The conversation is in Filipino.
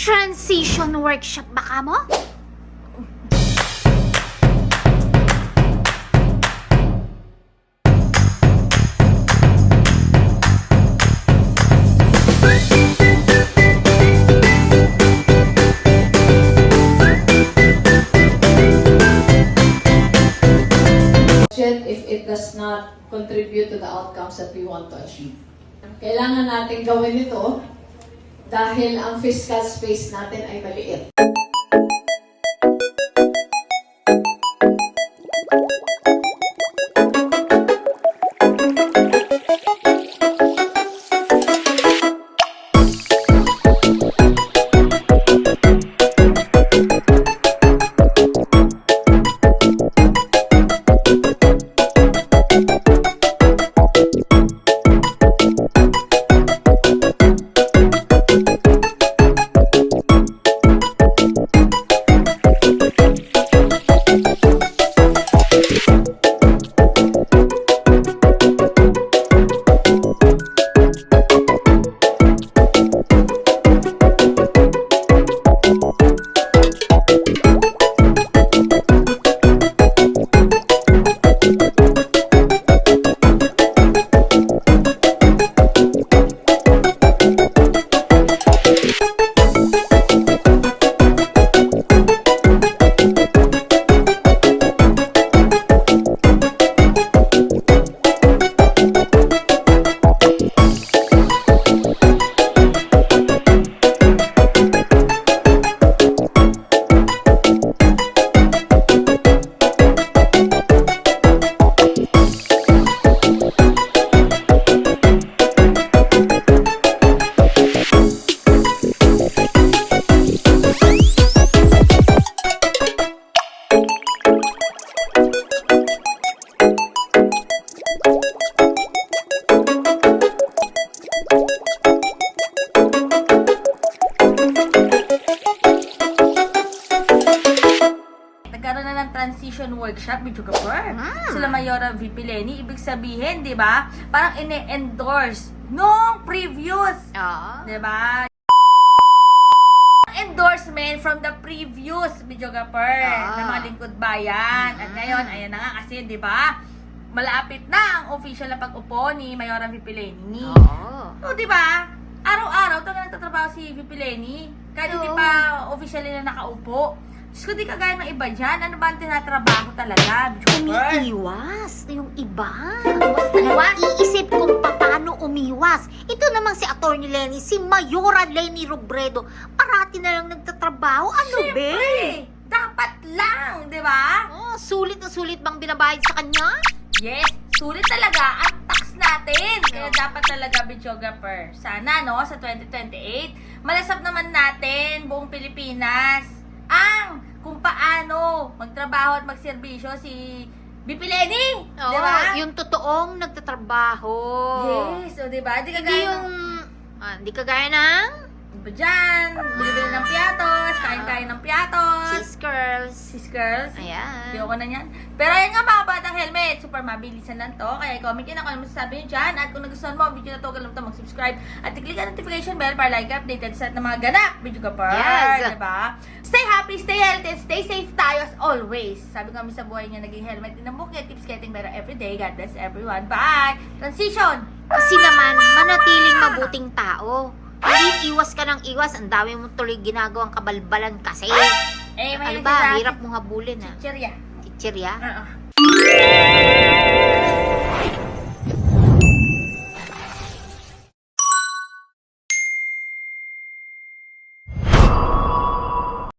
Transition workshop baka mo? if it does not contribute to the outcomes that we want to achieve. Kailangan natin gawin ito dahil ang fiscal space natin ay maliit. Nagkaroon na ng transition workshop, Bidyo Kapur. Mm. Sila Mayora VP Lenny. Ibig sabihin, di ba? Parang ine-endorse nung previous, Oo. di ba? endorsement from the previous Bidyo Kapur Ah. ng mga lingkod bayan. At Mm. ngayon, ayan na nga kasi, di ba? Malapit na ang official na pag-upo ni Mayora VP Lenny. Oo. O, di ba? Araw-araw talaga nagtatrabaho si VP Lenny. Kahit hindi pa officially na nakaupo. Diyos ko, di kagaya ng iba dyan. Ano ba ang tinatrabaho talaga? Umiiwas yung iba. Nag-iisip kung paano umiwas. Ito namang si Atty. Lenny, si Mayora Lenny Robredo, parati na lang nagtatrabaho. Ano? Siyempre, dapat lang, di ba? Oh, sulit na sulit bang binabayad sa kanya? Yes, sulit talaga ang tax natin. Kaya dapat talaga, videographer. Sana, no, sa 2028, malasap naman natin buong Pilipinas ang kung paano magtrabaho at magserbisyo si BP Lenny. Oo, di ba? yung totoong nagtatrabaho. Yes, o diba? Di Hindi kagaya yung... ng Ah, hindi kagaya ng... iba dyan, bili-bili ng piatos, kain-kain ng piatos, Sis girls. sis girls. Ayan. Ayoko na yan. Pero ayan nga mga batang helmet, super mabilisan lang to. Kaya comment yun ako ano masasabi nyo dyan. At kung nagustuhan mo ang video na to, kalimutan mag-subscribe. At i-click ang notification bell para like updated sa ng mga ganap. Video ka pa. Yes. Diba? Stay happy, stay healthy, stay safe tayo as always. Sabi kami sa buhay niya, naging helmet din ang bukit. Keeps getting better every day. God bless everyone. Bye! Transition! Kasi naman, manatiling mabuting tao. Hindi iwas ka ng iwas. Ang dami mo tuloy ginagawang kabalbalan kasi. Eh, ano mahilig ba? Hirap mo habulin ha. Chichirya. Chichirya. Uh-uh.